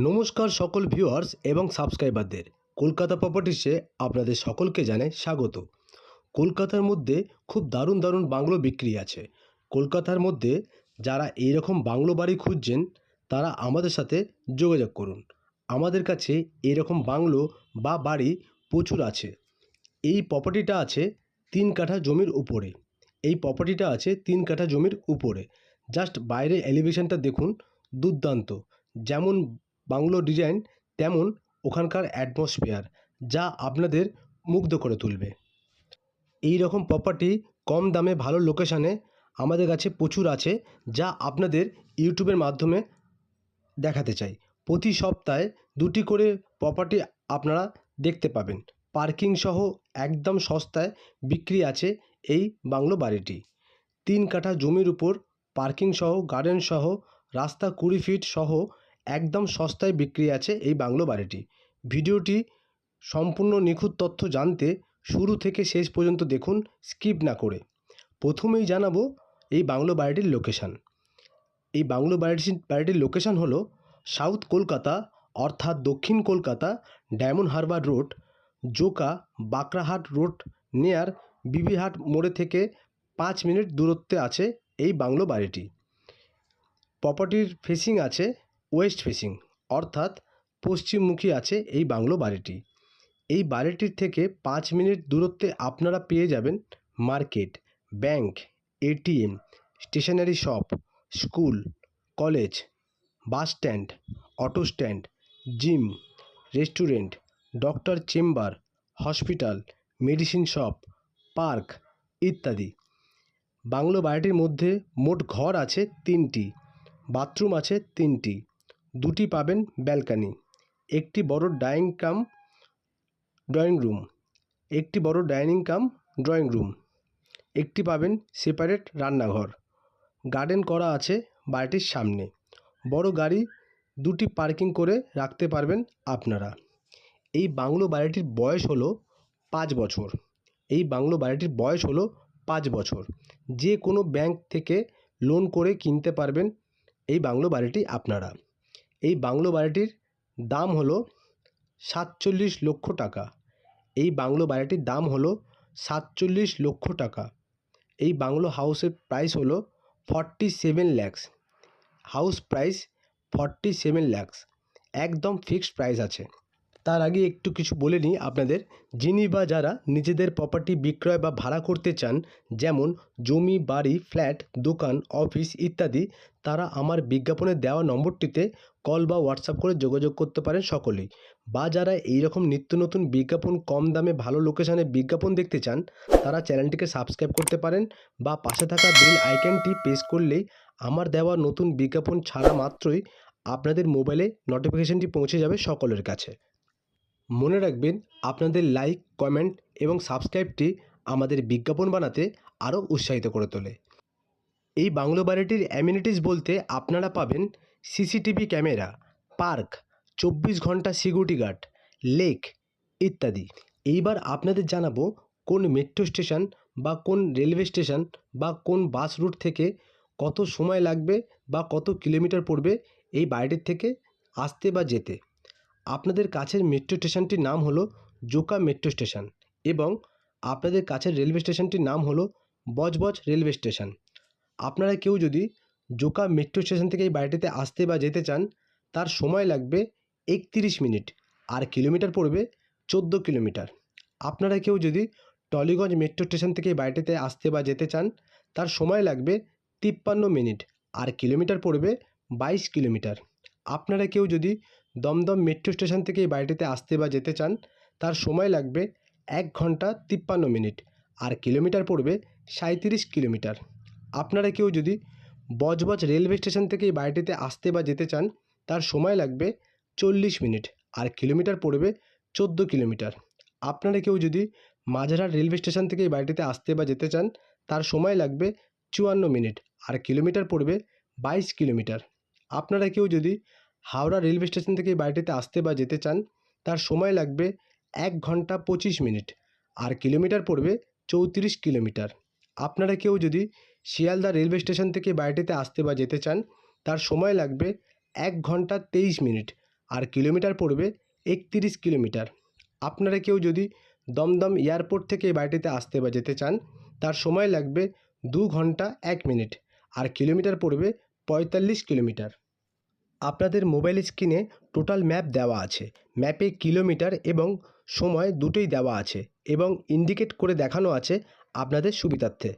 নমস্কার সকল ভিউয়ার্স এবং সাবস্ক্রাইবারদের কলকাতা প্রপার্টিসে আপনাদের সকলকে জানাই স্বাগত। কলকাতার মধ্যে খুব দারুণ দারুণ বাংলো বিক্রি আছে। কলকাতার মধ্যে যারা এই রকম বাংলো বাড়ি খুঁজছেন, তারা আমাদের সাথে যোগাযোগ করুন। আমাদের কাছে এরকম বাংলো বা বাড়ি প্রচুর আছে। এই প্রপার্টিটা আছে তিন কাঠা জমির উপরে। এই প্রপার্টিটা আছে তিন কাঠা জমির উপরে। জাস্ট বাইরের এলিভেশনটা দেখুন, দুর্দান্ত। যেমন বাংলো ডিজাইন তেমন ওখানকার অ্যাটমসফিয়ার যা আপনাদের মুগ্ধ করে তুলবে। এই রকম প্রপার্টি কম দামে ভালো লোকেশানে আমাদের কাছে প্রচুর আছে, যা আপনাদের ইউটিউবের মাধ্যমে দেখাতে চাই। প্রতি সপ্তাহে দুটি করে প্রপার্টি আপনারা দেখতে পাবেন। পার্কিং সহ একদম সস্তায় বিক্রি আছে এই বাংলো বাড়িটি। তিন কাঠা জমির উপর পার্কিং সহ গার্ডেন সহ, রাস্তা কুড়ি ফিট সহ একদম সস্তায় বিক্রি আছে এই বাংলো বাড়িটি। ভিডিওটি সম্পূর্ণ নিখুঁত তথ্য জানতে শুরু থেকে শেষ পর্যন্ত দেখুন, স্কিপ না করে। প্রথমেই জানাব এই বাংলো বাড়িটির লোকেশান এই বাংলো বাড়িটি বাড়িটির লোকেশান হলো সাউথ কলকাতা, অর্থাৎ দক্ষিণ Kolkata diamond harbour road Joka, Bankrahat road near Bibihat মোড়ে থেকে পাঁচ মিনিট দূরত্বে আছে এই বাংলো বাড়িটি। প্রপার্টির ফেসিং আছে ওয়েস্ট ফেসিং, অর্থাৎ পশ্চিমমুখী আছে এই বাংলো বাড়িটি। এই বাড়িটির থেকে পাঁচ মিনিট দূরত্বে আপনারা পেয়ে যাবেন market, bank, ATM, stationery shop, school, college, bus stand, auto stand, gym, restaurant, doctor chamber, hospital, medicine shop, park ইত্যাদি। বাংলো বাড়িটির মধ্যে মোট ঘর আছে তিনটি, বাথরুম আছে তিনটি। দুটি পাবেন ব্যালকানি। একটি বড় ডাইনিং কাম, ড্রয়িং রুম। একটি বড় ডাইনিং কাম, ড্রয়িং রুম। একটি পাবেন সেপারেট রান্নাঘর। গার্ডেন করা আছে বাড়িটির সামনে। বড় গাড়ি দুটি পার্কিং করে রাখতে পারবেন আপনারা। এই বাংলো বাড়িটির বয়স হলো পাঁচ বছর। এই বাংলো বাড়িটির বয়স হলো পাঁচ বছর। যে কোনো ব্যাংক থেকে লোন করে কিনতে পারবেন এই বাংলো বাড়িটি আপনারা। এই বাংলো বাড়িটির দাম হলো সাতচল্লিশ লক্ষ টাকা। এই বাংলো বাড়িটির দাম হলো সাতচল্লিশ লক্ষ টাকা। এই বাংলো হাউসের প্রাইস হলো forty seven lakhs house price forty seven lakhs একদম ফিক্সড প্রাইস আছে। তার আগে একটু কিছু বলে নিই আপনাদের। যিনি বা যারা নিজেদের প্রপার্টি বিক্রয় বা ভাড়া করতে চান, যেমন জমি, বাড়ি ফ্ল্যাট দোকান অফিস ইত্যাদি, তারা আমার বিজ্ঞাপনে দেওয়া নম্বরটিতে কল বা হোয়াটসঅ্যাপ করে যোগাযোগ করতে পারেন সকলেই। বা যারা এই রকম নিত্য নতুন বিজ্ঞাপন কম দামে ভালো লোকেশানে বিজ্ঞাপন দেখতে চান, তারা চ্যানেলটিকে সাবস্ক্রাইব করতে পারেন বা পাশে থাকা বেল আইকনটি প্রেস করলেই আমার দেওয়া নতুন বিজ্ঞাপন ছাড়া মাত্রই আপনাদের মোবাইলে নোটিফিকেশনটি পৌঁছে যাবে সকলের কাছে। মনে রাখবেন, আপনাদের লাইক কমেন্ট এবং সাবস্ক্রাইবটি আমাদের বিজ্ঞাপন বানাতে আরও উৎসাহিত করে তোলে। এই বাংলো বাড়িটির অ্যামিনিটিস বলতে আপনারা পাবেন সিসিটিভি ক্যামেরা পার্ক চব্বিশ ঘণ্টা সিকিউরিটি গার্ড লেক ইত্যাদি। এইবার আপনাদের জানাব কোন মেট্রো স্টেশন বা কোন রেলওয়ে স্টেশন বা কোন বাস রুট থেকে কত সময় লাগবে বা কত কিলোমিটার পড়বে এই বাড়িটির থেকে আসতে বা যেতে। আপনাদের কাছের মেট্রো স্টেশনটির নাম হলো জোকা মেট্রো স্টেশন এবং আপনাদের কাছের রেলওয়ে স্টেশনটির নাম হলো বজবজ রেলওয়ে স্টেশন আপনারা কেউ যদি জোকা মেট্রো স্টেশন থেকে এই বাড়িটিতে আসতে বা যেতে চান, তার সময় লাগবে একতিরিশ মিনিট, আর কিলোমিটার পড়বে চোদ্দ কিলোমিটার আপনারা কেউ যদি টলিগঞ্জ মেট্রো স্টেশন থেকে বাড়িটিতে আসতে বা যেতে চান, তার সময় লাগবে তিপ্পান্ন মিনিট, আর কিলোমিটার পড়বে বাইশ কিলোমিটার আপনারা কেউ যদি দমদম মেট্রো স্টেশন থেকে এই বাড়িটিতে আসতে বা যেতে চান, তার সময় লাগবে এক ঘণ্টা তিপ্পান্ন মিনিট আর কিলোমিটার পড়বে সাঁইত্রিশ কিলোমিটার। আপনারা কেউ যদি বজবজ রেলওয়ে স্টেশন থেকে এই বাড়িটিতে আসতে বা যেতে চান, তার সময় লাগবে চল্লিশ মিনিট আর কিলোমিটার পড়বে চোদ্দ কিলোমিটার। আপনারা কেউ যদি মাঝেরহাট রেলওয়ে স্টেশন থেকে এই বাড়িটিতে আসতে বা যেতে চান, তার সময় লাগবে চুয়ান্ন মিনিট আর কিলোমিটার পড়বে বাইশ কিলোমিটার। আপনারা কেউ যদি হাওড়া রেলওয়ে স্টেশন থেকে বাড়িটিতে আসতে বা যেতে চান, তার সময় লাগবে এক ঘণ্টা পঁচিশ মিনিট আর কিলোমিটার পড়বে চৌত্রিশ কিলোমিটার। আপনারা কেউ যদি শিয়ালদা রেলওয়ে স্টেশন থেকে বাড়িটিতে আসতে বা যেতে চান, তার সময় লাগবে এক ঘণ্টা তেইশ মিনিট আর কিলোমিটার পড়বে একতিরিশ কিলোমিটার। আপনারা কেউ যদি দমদম এয়ারপোর্ট থেকে বাড়িটিতে আসতে বা যেতে চান, তার সময় লাগবে দু ঘণ্টা এক মিনিট আর কিলোমিটার পড়বে পঁয়তাল্লিশ কিলোমিটার। আপনাদের মোবাইল স্ক্রিনে টোটাল ম্যাপ দেওয়া আছে। ম্যাপে কিলোমিটার এবং সময় দুটোই দেওয়া আছে এবং ইন্ডিকেট করে দেখানো আছে আপনাদের সুবিধার্থে।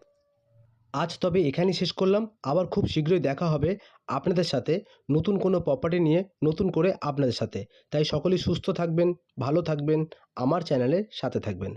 আজ তবে এখানেই শেষ করলাম। আবার খুব শীঘ্রই দেখা হবে আপনাদের সাথে নতুন কোনো প্রপার্টি নিয়ে, নতুন করে আপনাদের সাথে। তাই সকলেই সুস্থ থাকবেন, ভালো থাকবেন, আমার চ্যানেলের সাথে থাকবেন।